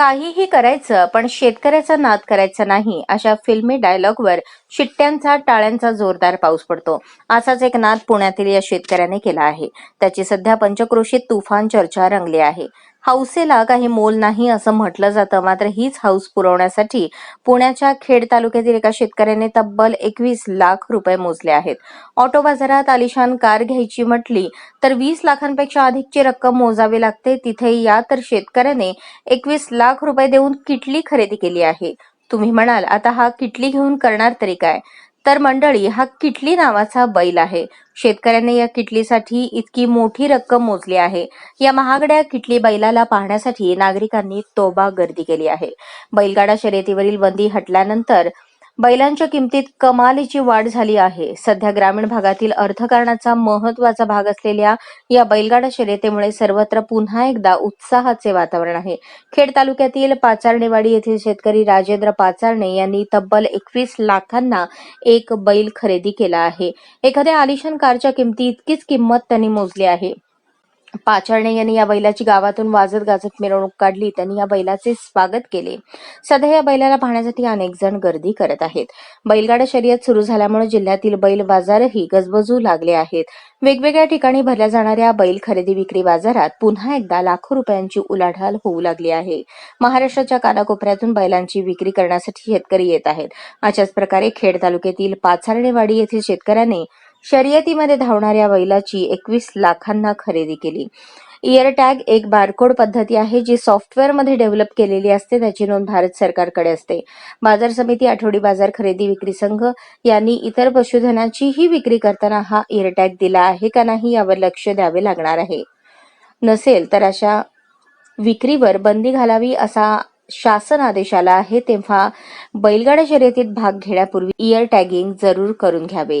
काहीही करायचं पण शेतकऱ्याचा नाद करायचा नाही अशा फिल्मी डायलॉगवर शिट्ट्यांचा टाळ्यांचा जोरदार पाऊस पडतो. असाच एक नाद पुण्यातील या शेतकऱ्याने केला आहे. त्याची सध्या पंचक्रोशीत तुफान चर्चा रंगली आहे. हौसेला काही मोल नाही असं म्हटलं जातं. मात्र हीच हौस पुरवण्यासाठी पुण्याच्या खेड तालुक्यातील एका शेतकऱ्याने तब्बल एकवीस लाख रुपये मोजले आहेत. ऑटो बाजारात आलिशान कार घ्यायची म्हटली तर वीस लाखांपेक्षा अधिकची रक्कम मोजावी लागते. तिथे या तर शेतकऱ्याने एकवीस लाख रुपये देऊन किटली खरेदी केली आहे. तुम्ही म्हणाल आता हा किटली घेऊन करणार तरी काय? तर मंडळी हा किटली नावाचा बैल आहे. शेतकऱ्याने या किटलीसाठी इतकी मोठी रक्कम मोजली आहे. या महागड्या किटली बैलाला पाहण्यासाठी नागरिकांनी तोबा गर्दी केली आहे. बैलगाडा शर्यतीवरील बंदी हटल्यानंतर बैलांच्या किमतीत कमालीची वाढ झाली आहे. सध्या ग्रामीण भागातील अर्थकारणाचा महत्त्वाचा भाग असलेल्या या बैलगाडा शर्यतीमुळे सर्वत्र पुन्हा एकदा उत्साहाचे वातावरण आहे. खेड तालुक्यातील पाचारणेवाडी येथील शेतकरी राजेंद्र पाचारणे यांनी तब्बल एकवीस लाखांना एक बैल खरेदी केला आहे. एखाद्या आलिशान कारच्या किमती इतकीच किंमत त्यांनी मोजली आहे. पाचारणे यांनी या बैलाची गावातून वाजत गाजत मिरवणूक काढली. त्यांनी या बैलाचे स्वागत केले. सध्या या बैलाला पाहण्यासाठी अनेक जण गर्दी करत आहेत. बैलगाडा शर्यत सुरू झाल्यामुळे जिल्ह्यातील बैल बाजारही गजबजू लागले आहेत. वेगवेगळ्या ठिकाणी भरल्या जाणाऱ्या बैल खरेदी विक्री बाजारात पुन्हा एकदा लाखो रुपयांची उलाढाल होऊ लागली आहे. महाराष्ट्राच्या कानाकोपऱ्यातून बैलांची विक्री करण्यासाठी शेतकरी येत आहेत. अशाच प्रकारे खेड तालुक्यातील पाचारणेवाडी येथील शेतकऱ्याने शर्यतीमध्ये धावणाऱ्या बैलाची एकवीस लाखांना खरेदी केली. इयर टॅग एक बारकोड पद्धती आहे जी सॉफ्टवेअरमध्ये डेव्हलप केलेली असते त्याची नोंद भारत सरकारकडे असते. बाजार समिती आठवडी बाजार खरेदी विक्री संघ यांनी इतर पशुधनाचीही विक्री करताना हा इयर टॅग दिला आहे का नाही यावर लक्ष द्यावे लागणार आहे. नसेल तर अशा विक्रीवर बंदी घालावी असा शासन आदेश आला आहे तेव्हा बैलगाडा शर्यतीत भाग घेण्यापूर्वी इयर टॅगिंग जरूर करून घ्यावे.